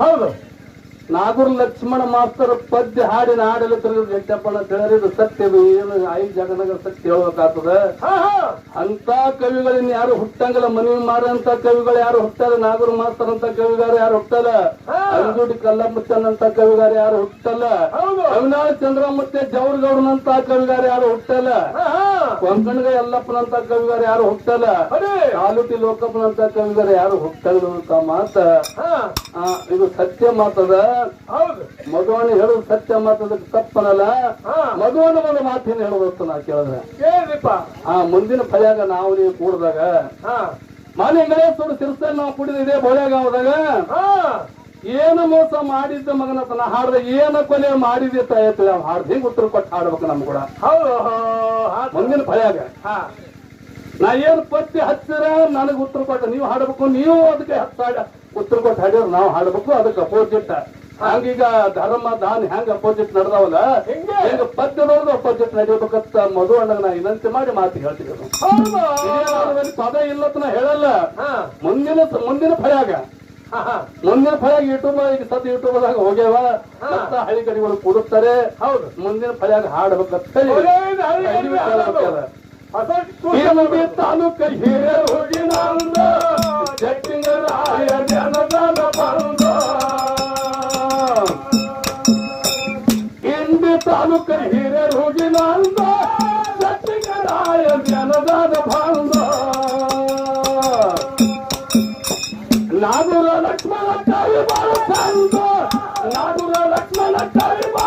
ಹೌದು. ನಾಗೂರ್ ಲಕ್ಷ್ಮಣ ಮಾಸ್ತರ್ ಪದ್ಯ ಹಾಡಿನ ಹಾಡಲು ತಿಳಿದು ಜಟ್ಟಪ್ಪನ ತಿಳಿದ್ರೆ ಇದು ಸತ್ಯದು ಏನು? ಐದು ಜಗನಗ ಸತ್ಯ ಹೇಳ್ಬೇಕಾಗ್ತದ? ಅಂತ ಕವಿಗಳನ್ನ ಯಾರು ಹುಟ್ಟಂಗಲ್ಲ. ಮನವಿ ಮಾರಂತ ಕವಿಗಳು ಯಾರು ಹುಟ್ಟಲ್ಲ? ನಾಗೂರ್ ಮಾಸ್ತರ್ ಅಂತ ಕವಿಗಾರ ಯಾರು ಹುಟ್ಟಲ್ಲ. ಅಂಜುಡಿ ಕಲ್ಲಮ್ಮಚ್ಚನ್ ಅಂತ ಕವಿಗಾರ ಯಾರು ಹುಟ್ಟಲ್ಲ? ಹೌದು. ಚಂದ್ರ ಚಂದ್ರಮತ್ತೆ ಜವರ್ಗೌಡನಂತ ಕವಿಗಾರ ಯಾರು ಹುಟ್ಟಲ್ಲ? ಕೊಂಕಣಗ ಯಲ್ಲಪ್ಪನಂತ ಕವಿಗಾರ ಯಾರು ಹುಟ್ಟಲ್ಲ ಅದೇ. ಲೋಕಪ್ಪನ ಅಂತ ಕವಿಗಾರ ಯಾರು ಹುಟ್ಟಲ್ಲ ಅಂತ ಮಾತ? ಇದು ಸತ್ಯ ಮಾತದ? ಹೌದು. ಮಗುವಣ್ಣ ಹೇಳುದು ಸತ್ಯ ಮಾತದ ತಪ್ಪನಲ್ಲ? ಹಾ. ಮಗುವಣ್ಣ ಒಂದು ಮಾತಿನ ಹೇಳುವತ್ತು ನಾ ಕೇಳಿದ್ರೆ. ಆ ಮುಂದಿನ ಫಲ್ಯಾಗ ನಾವು ನೀವು ಕೂಡಿದಾಗ ಮಾನ್ಯ ಗಣೇಶ್ವರ ಸಿರ್ಸಲ್ ನಾವು ಕುಡಿದ ಇದೇ ಬೋಳ್ಯಾಗಾವದಾಗ ಹಾ. ಏನು ಮೋಸ ಮಾಡಿದ್ದ ಮಗನ ತನ ಹಾಡ್ದ ಏನ ಕೊನೆ ಮಾಡಿದ್ದೆ ತಾಯ್ತು ಹಾಡ್ದ ಹಿಂಗ್ ಉತ್ತರ ಕೊಟ್ಟು ಹಾಡ್ಬೇಕು ನಮ್ ಕೂಡ? ಮುಂದಿನ ಭಯಾಗ ಹಾ. ನಾ ಏನ್ ಪತ್ತಿ ಹತ್ತಿರ ನನಗೆ ಉತ್ತರ ಕೊಟ್ಟ ನೀವು ಹಾಡ್ಬೇಕು ನೀವು ಅದಕ್ಕೆ ಹತ್ತಾಡ ಉತ್ತರ ಕೊಟ್ಟು ಹಾಡಿದ್ರೆ ನಾವು ಹಾಡ್ಬೇಕು ಅದಕ್ಕೆ ಅಪೋಸಿಟ್ ಹಂಗೀಗ ಧರ್ಮ ದಾನ್ ಹೆಂಗ ಅಪೋಸಿಟ್ ನಡೆದವಲ್ಲ ಹಿಂಗೆ? ಪದ್ಯದವ್ರದ್ದು ಅಪೋಸಿಟ್ ನಡೆಯಬೇಕಂತ ಮಧು ಅಣ್ಣಗ ನಾ ವಿನಂತಿ ಮಾಡಿ ಮಾತು ಹೇಳ್ತೀನಿ. ಪದ ಇಲ್ಲ ನಾ ಹೇಳಲ್ಲ. ಹಾ. ಮುಂದಿನ ಮುಂದಿನ ಹಾ ಮುಂದಿನ ಫಲ ಯೂಟ್ಯೂಬ್ ಈಗ ಸದ್ ಯೂಟ್ಯೂಬ್ದಾಗ ಹೋಗ್ಯಾವ. ಅಂತ ಹಳ್ಳಿ ಕಡೆಗಳು ಕೂಡುತ್ತಾರೆ. ಹೌದು. ಮುಂದಿನ ಫಲ ಹಾಡು ಹೋಗಿ ಹಿರಿಯ ತಾಲೂಕ ಹಿರಿಯ ಜನದಾನ ಬಂದ ತಾಲೂಕ ಹಿರಿಯ ಹೋಗಿನಂದ ಜಟ್ಟಿಂಗರಾಯ ಜನದಾನ ಲಕ್ಷ್ಮಣ ಕವಿ